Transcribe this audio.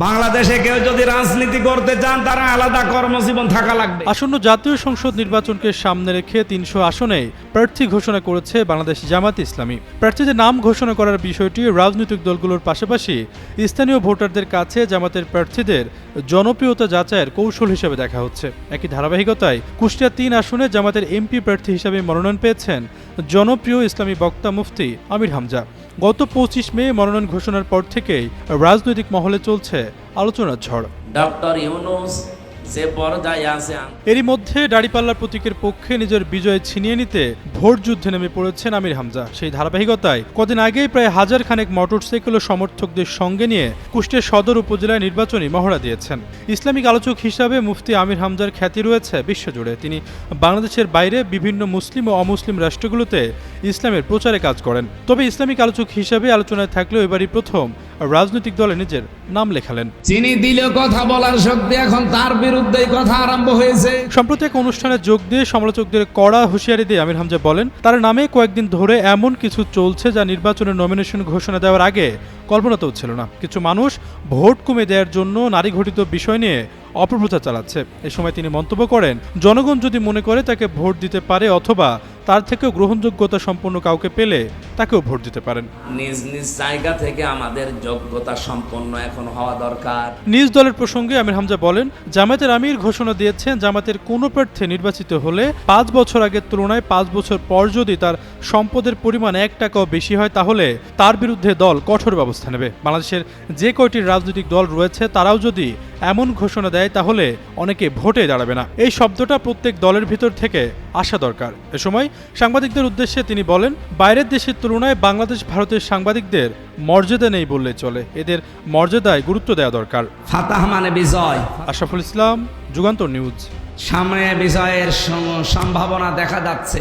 বাংলাদেশে কেউ যদি রাজনীতি করতে চান, তারা আলাদা কর্মজীবন থাকা লাগবে। আসন্ন জাতীয় সংসদ নির্বাচনকে সামনে রেখে তিনশো আসনে প্রার্থী ঘোষণা করেছে বাংলাদেশ জামাত ইসলামী। প্রার্থীদের নাম ঘোষণা করার বিষয়টি রাজনৈতিক দলগুলোর পাশাপাশি স্থানীয় ভোটারদের কাছে জামাতের প্রার্থীদের জনপ্রিয়তা যাচাইয়ের কৌশল হিসেবে দেখা হচ্ছে। একই ধারাবাহিকতায় কুষ্টিয়া তিন আসনে জামাতের এমপি প্রার্থী হিসেবে মনোনয়ন পেয়েছেন জনপ্রিয় ইসলামী বক্তা মুফতি আমির হামজা। গত পঁচিশ মে মনোনয়ন ঘোষণার পর থেকেই রাজনৈতিক মহলে চলছে আলোচনার ঝড়। ডক্টর ইউনুস যে পর্যায়ে আছে এরই মধ্যে দাড়িপাল্লার প্রতীকের পক্ষে নিজের বিজয় ছিনিয়ে নিতে ভোট যুদ্ধে নেমে পড়েছেন আমির হামজা। সেই ধারাবাহিকতায় কদিন আগেই প্রায় হাজার খানেক মোটরসাইকেল ও সমর্থকদের সঙ্গে নিয়ে কুষ্টিয়া সদর উপজেলায় নির্বাচনী মহড়া দিয়েছেন। ইসলামিক আলোচক হিসাবে মুফতি আমির হামজার খ্যাতি রয়েছে বিশ্বজুড়ে। তিনি বাংলাদেশের বাইরে বিভিন্ন মুসলিম ও অমুসলিম রাষ্ট্রগুলোতে ইসলামের প্রচারে কাজ করেন। তবে ইসলামিক আলোচক হিসাবে আলোচনায় থাকলেও এবারই প্রথম রাজনৈতিক দলে নিজের নাম লেখালেন। চিনি দিলে কথা বলার শক্তি এখন তার বিরুদ্ধেই কথা আরম্ভ হয়েছে। সম্প্রতি এক অনুষ্ঠানে যোগ দিয়ে সমালোচকদের কড়া হুঁশিয়ারি দিয়ে আমির হামজা বলেন তার নামে কয়েকদিন ধরে এমন কিছু চলছে যা নির্বাচনের নমিনেশন ঘোষণা দেওয়ার আগে কল্পনাতেও ছিল না। কিছু মানুষ ভোট কমে দেওয়ার জন্য নারী ঘটিত বিষয় নিয়ে অপপ্রচার চালাচ্ছে। এ সময় তিনি মন্তব্য করেন জনগণ যদি মনে করে তাকে ভোট দিতে পারে অথবা তার থেকেও গ্রহণযোগ্যতা সম্পন্ন কাউকে পেলে তাকেও ভোট দিতে পারেন। নিজ নিজ জায়গা থেকে আমাদের যোগ্যতা সম্পন্ন এখন হওয়া দরকার। নিজ দলের প্রসঙ্গে আমির হামজা বলেন জামাতের আমির ঘোষণা দিয়েছেন জামাতের কোনো প্রার্থী নির্বাচিত হলে পাঁচ বছর আগের তুলনায় পাঁচ বছর পর যদি তার সম্পদের পরিমাণ এক টাকাও বেশি হয় তাহলে তার বিরুদ্ধে দল কঠোর ব্যবস্থা নেবে। বাংলাদেশের যে কয়টি রাজনৈতিক দল রয়েছে তারাও যদি এমন ঘোষণা দেয় তাহলে অনেকে ভোটে দাঁড়াবে না। এই শব্দটা প্রত্যেক দলের ভিতর থেকে আসা দরকার। এ সময় সাংবাদিকদের উদ্দেশ্যে তিনি বলেন বাইরের দেশের তুলনায় বাংলাদেশ ভারতের সাংবাদিকদের মর্যাদা নেই বললে চলে। এদের মর্যাদায় গুরুত্ব দেওয়া দরকার। ফাতাহ মানে বিজয়। আশরাফুল ইসলাম যুগান্তর নিউজ। সামনে বিজয়ের সম্ভাবনা দেখা যাচ্ছে।